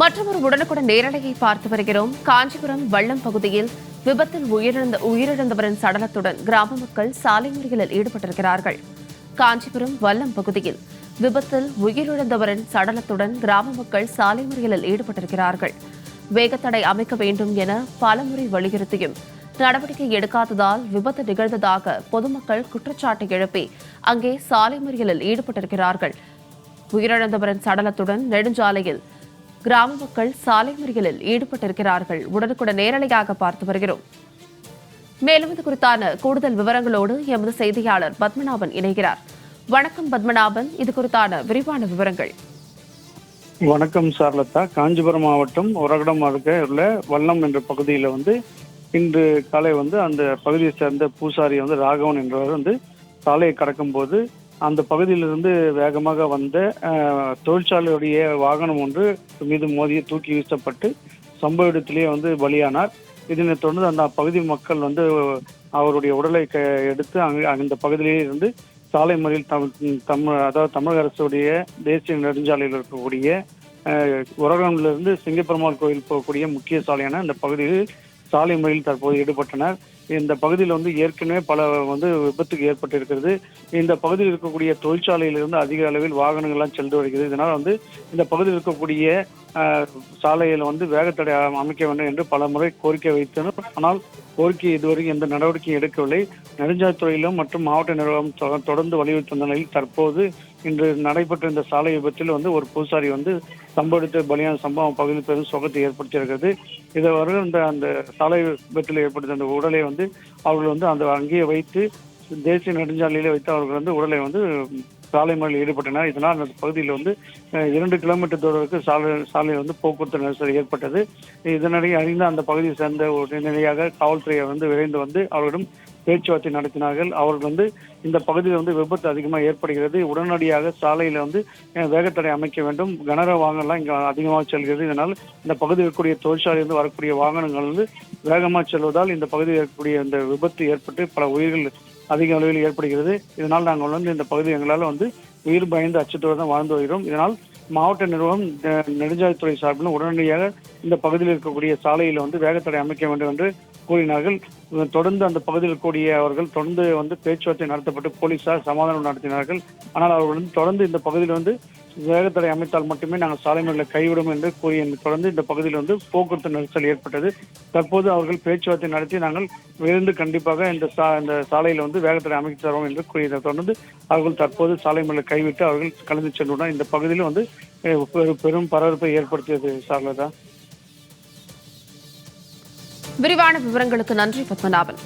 மற்றொரு உடனுக்குடன் நேரலையை பார்த்து வருகிறோம். காஞ்சிபுரம் வள்ளம் பகுதியில் விபத்தில் உயிரிழந்த உயிரிழந்தவரின் சடலத்துடன் கிராம மக்கள் சாலை மறியலில் ஈடுபட்டிருக்கிறார்கள். காஞ்சிபுரம் வல்லம் பகுதியில் விபத்தில் உயிரிழந்தவரின் சடலத்துடன் கிராம மக்கள் சாலை மறியலில் ஈடுபட்டிருக்கிறார்கள். வேகத்தடை அமைக்க வேண்டும் என பலமுறை வலியுறுத்தியும் நடவடிக்கை எடுக்காததால் விபத்து நிகழ்ந்ததாக பொதுமக்கள் குற்றச்சாட்டை எழுப்பி அங்கே சாலை மறியலில் ஈடுபட்டிருக்கிறார்கள். உயிரிழந்தவரின் சடலத்துடன் நெடுஞ்சாலையில் கிராம மக்கள் சாலை மறியலில் ஈடுபட்டிருக்கிறார்கள். உடனுக்குடன் நேரலையாக பார்த்து வருகிறோம். மேலும் இது குறித்தான கூடுதல் விவரங்களோடு எமது செய்தியாளர் பத்மநாபன் இணைகிறார். வணக்கம் பத்மநாபன். இது குறித்தான விரிவான விவரங்கள். வணக்கம் சார்லதா. காஞ்சிபுரம் மாவட்டம் உரகடம் அருகே உள்ள வல்லம் என்ற பகுதியில் வந்து இன்று காலை வந்து அந்த பகுதியை சேர்ந்த பூசாரி வந்து ராகவன் என்றவர் வந்து சாலையை கடக்கும்போது அந்த பகுதியிலிருந்து வேகமாக வந்த தொழிற்சாலையுடைய வாகனம் ஒன்று மீது மோதிய தூக்கி வீசப்பட்டு சம்பவ இடத்திலேயே வந்து பலியானார். இதனைத் தொடர்ந்து அந்த பகுதி மக்கள் வந்து அவருடைய உடலை க எடுத்து அங்கு அந்த பகுதியிலேயே இருந்து சாலை முறையில் தம் தமிழ் அதாவது தமிழக அரசுடைய தேசிய நெடுஞ்சாலையில் இருக்கக்கூடிய உரகம்லேருந்து உரகம்லிருந்து சிங்கப்பெருமாள் கோயில் போகக்கூடிய முக்கிய சாலையான அந்த பகுதியில் சாலை முறையில் தற்போது ஈடுபட்டனர். இந்த பகுதியில் வந்து ஏற்கனவே பல வந்து விபத்துக்கு ஏற்பட்டிருக்கிறது. இந்த பகுதியில் இருக்கக்கூடிய தொழிற்சாலையிலிருந்து அதிக அளவில் வாகனங்கள்லாம் சென்று வருகிறது. இதனால் வந்து இந்த பகுதியில் இருக்கக்கூடிய சாலையில் வந்து வேகத்தடை அமைக்க வேண்டும் என்று பல முறை கோரிக்கை வைத்தனர். ஆனால் கோரிக்கை இதுவரை எந்த நடவடிக்கையும் எடுக்கவில்லை. நெடுஞ்சாலைத்துறையிலும் மற்றும் மாவட்ட நிர்வாகம் தொ- தொடர்ந்து வலியுறுத்தி வந்த நிலையில் தற்போது இன்று நடைபெற்ற இந்த சாலை விபத்தில் வந்து ஒரு பூசாரி வந்து சம்பவத்து பலியான சம்பவம் பகுதியில் பெரும் சோகத்தை ஏற்படுத்தியிருக்கிறது. இதை வரை இந்த அந்த சாலை விபத்தில் ஏற்படுத்த அந்த உடலை வந்து அவர்கள் வந்து அந்த அங்கேயே வைத்து தேசிய நெடுஞ்சாலையிலே வைத்து அவர்கள் வந்து உடலை வந்து சாலை மறியலில் ஈடுபட்டனர். இதனால் அந்த பகுதியில் வந்து இரண்டு கிலோமீட்டர் தூரத்துக்கு சாலை சாலையில் வந்து போக்குவரத்து நெரிசல் ஏற்பட்டது. இதனிடையே அறிந்த அந்த பகுதியை சேர்ந்த ஒரு நிலையாக காவல்துறையை வந்து விரைந்து வந்து அவர்களிடம் பேச்சுவார்த்தை நடத்தினார்கள். அவர்கள் வந்து இந்த பகுதியில் வந்து விபத்து அதிகமாக ஏற்படுகிறது. உடனடியாக சாலையில் வந்து வேகத்தடை அமைக்க வேண்டும். கனரக வாகனம்லாம் இங்கே அதிகமாக செல்கிறது. இதனால் இந்த பகுதியில் இருக்கக்கூடிய தொழிற்சாலையிலிருந்து வரக்கூடிய வாகனங்கள் வந்து வேகமாக செல்வதால் இந்த பகுதியில் இருக்கக்கூடிய இந்த விபத்து ஏற்பட்டு பல உயிர்கள் அதிக அளவில் ஏற்படுகிறது. இதனால் நாங்கள் வந்து இந்த பகுதி எங்களால் வந்து உயிர் பயந்து அச்சத்தோடு தான் வாழ்ந்து வருகிறோம். இதனால் மாவட்ட நிர்வாகம் நெடுஞ்சாலைத்துறை சார்பிலும் உடனடியாக இந்த பகுதியில் இருக்கக்கூடிய சாலையில் வந்து வேகத்தடை அமைக்க வேண்டும் என்று கூறினார்கள். தொடர்ந்து அந்த பகுதியில் கூடிய அவர்கள் தொடர்ந்து வந்து பேச்சுவார்த்தை நடத்தப்பட்டு போலீசார் சமாதானம் நடத்தினார்கள். ஆனால் அவர்கள் வந்து தொடர்ந்து இந்த பகுதியில் வந்து வேகத்தடை அமைத்தால் மட்டுமே நாங்கள் சாலை மேல கைவிடும் என்று கூறிய தொடர்ந்து இந்த பகுதியில் வந்து போக்குவரத்து நெரிசல் ஏற்பட்டது. தற்போது அவர்கள் பேச்சுவார்த்தை நடத்தி நாங்கள் விரைந்து கண்டிப்பாக இந்த சா இந்த சாலையில் வந்து வேகத்தடை அமைத்து தருவோம் என்று கூறியதை தொடர்ந்து அவர்கள் தற்போது சாலை மேல கைவிட்டு அவர்கள் கலந்து சென்றுள்ளனர். இந்த பகுதியில் வந்து பெரும் பரபரப்பை ஏற்படுத்தியது சார்லதா. விரிவான விவரங்களுக்கு நன்றி பத்மநாபன்.